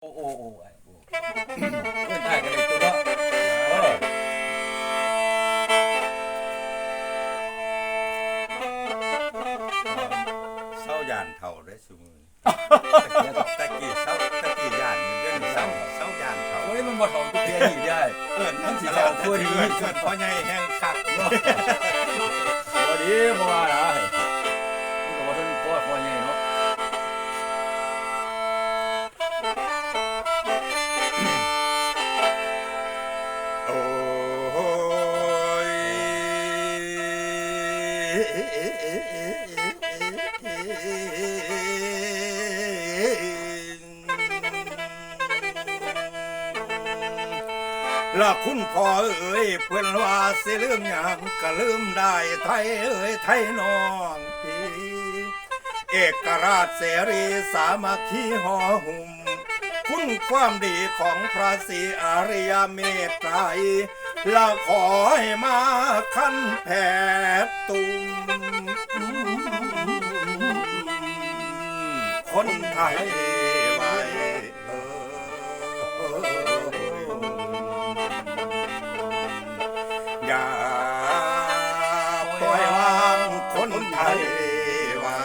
โอ้โอ้โอ้ไอโอ้เพื่อนได้กันเลยตัวเนาะเออเศร้ายานเท่าได้สมือตะกี้เศร้าตะกี้ยานเรื่องเศร้าเศร้ายานเท่าโอ้ยมันบ่เท่าทุกเดือนนี่ได้เอิ้นมันสิเท่าผู้ผู้ดีดีเกิดพ่อใหญ่แห่งคักบ่ดีบ่ว่าหล่ะมันก็บ่ทันพ่อพ่อใหญ่เนาะ ละคุณพ่อเอ๋ยเพื่อนว่าสิลืมหยังก็ลืมได้ไทยเอ๋ยไทยน้องพี่เอกราชเสรีสามัคคีหอหุ่มคุณความดีของพระศรีอริยเมตไตร ละขอให้มาขั้นแผ่ตุมคนไทยไว้อย่าปล่อยวางคนไทยไว้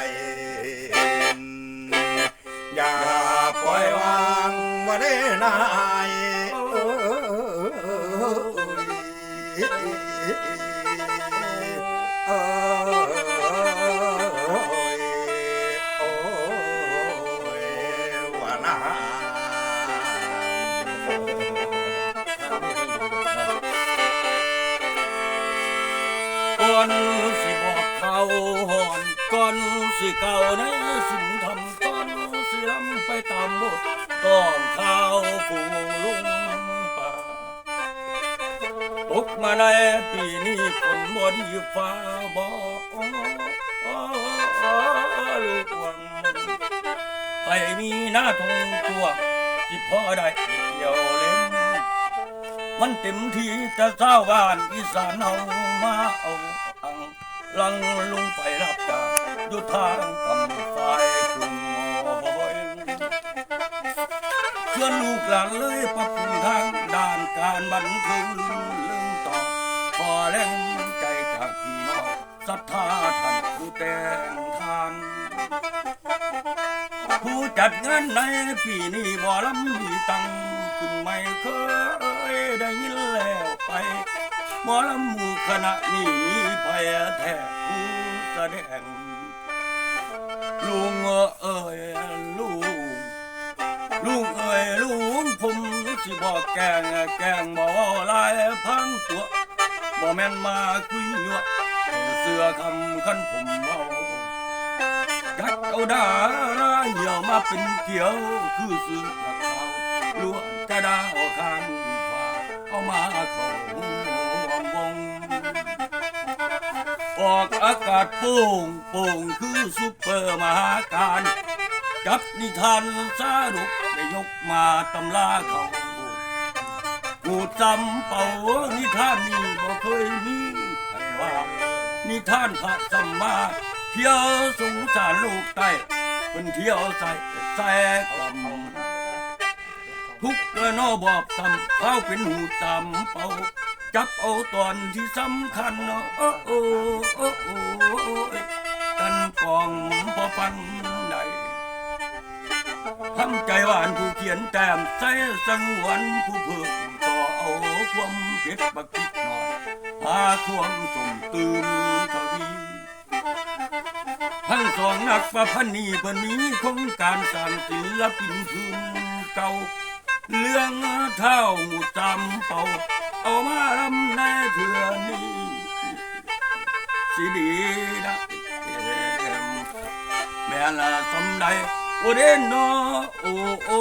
อย่าปล่อยวางว่าได้นายเอ้ยโอ้ยว่านา อนสิบอกเขาหอนก่อนสิเก่าในสินทำก่อนสิลำไปตามบทต้องข้าวฟูลุง กมาในปีนี้ฝนบนดีฟ้าบอกลูกวังไปมีหน้าทงตัวสิพ่อได้เกี่ยวเล่มมันเต็มที่จะเศร้าบ้านอีสานเอามาเอาอังลังลุงไปรับจ้างอยู่ทางกำฝ่ายกรุงบอยชวนลูกหลานเลยปรับปรุงทางด้านการบันเทิงลืมต่อ ขอแรงใจจากพี่น้องศรัทธาท่านผู้แต่งทานผู้จัดงานในปีนี้บ่ลำมีตังขึ้นไม่เคยได้ยินแล้วไปหมอลำหมู่คณะนี้มีไผแท้ผู้แสดงลุงเอ้ยลุงลุงเอ้ยลุงผมสิบอกแกงแกงบ่ลายพังตัว บ่แม่นมาคุยยั่วเสื้อคำคันผมเมากัดเอาดาราเหี่ยวมาเป็นเกี่ยว คือสื่อกับเขาล้วนจะดาวข้างฟ้าเอามาเขาวงออกอากาศโป่งโป่งคือซุปเปอร์มหาการ จับนิทานสารุกได้ยกมาตำลาเขา กูจำเป่านิทานนี้บ่เคยมีใครว่านิทานพระสัมมาเที่ยวสงสารลูกใต้เป็นเที่ยวใส่แสกลำทุกกระนอบอบทำเข้าเป็นหูตำเป่าจับเอาตอนที่สำคัญเนาะโอ้โอ้โอ้โอ้กันกองพอฟันใดทำใจหวานผู้เขียนแต้มใสสังวนผู้เพิกต่อ เอาความเผ็ดบักคิดหน่อยพาความสมตื่นทวีทั้งสองนักประพันธ์นี้เพิ่นนี้ของการสร้างศิลปินพื้นเก่าเรื่องเท่าจำเป่า เอามาลำในเถื่อนี้สิดีนะแม่ละสมใดโอเดนโนโอโอ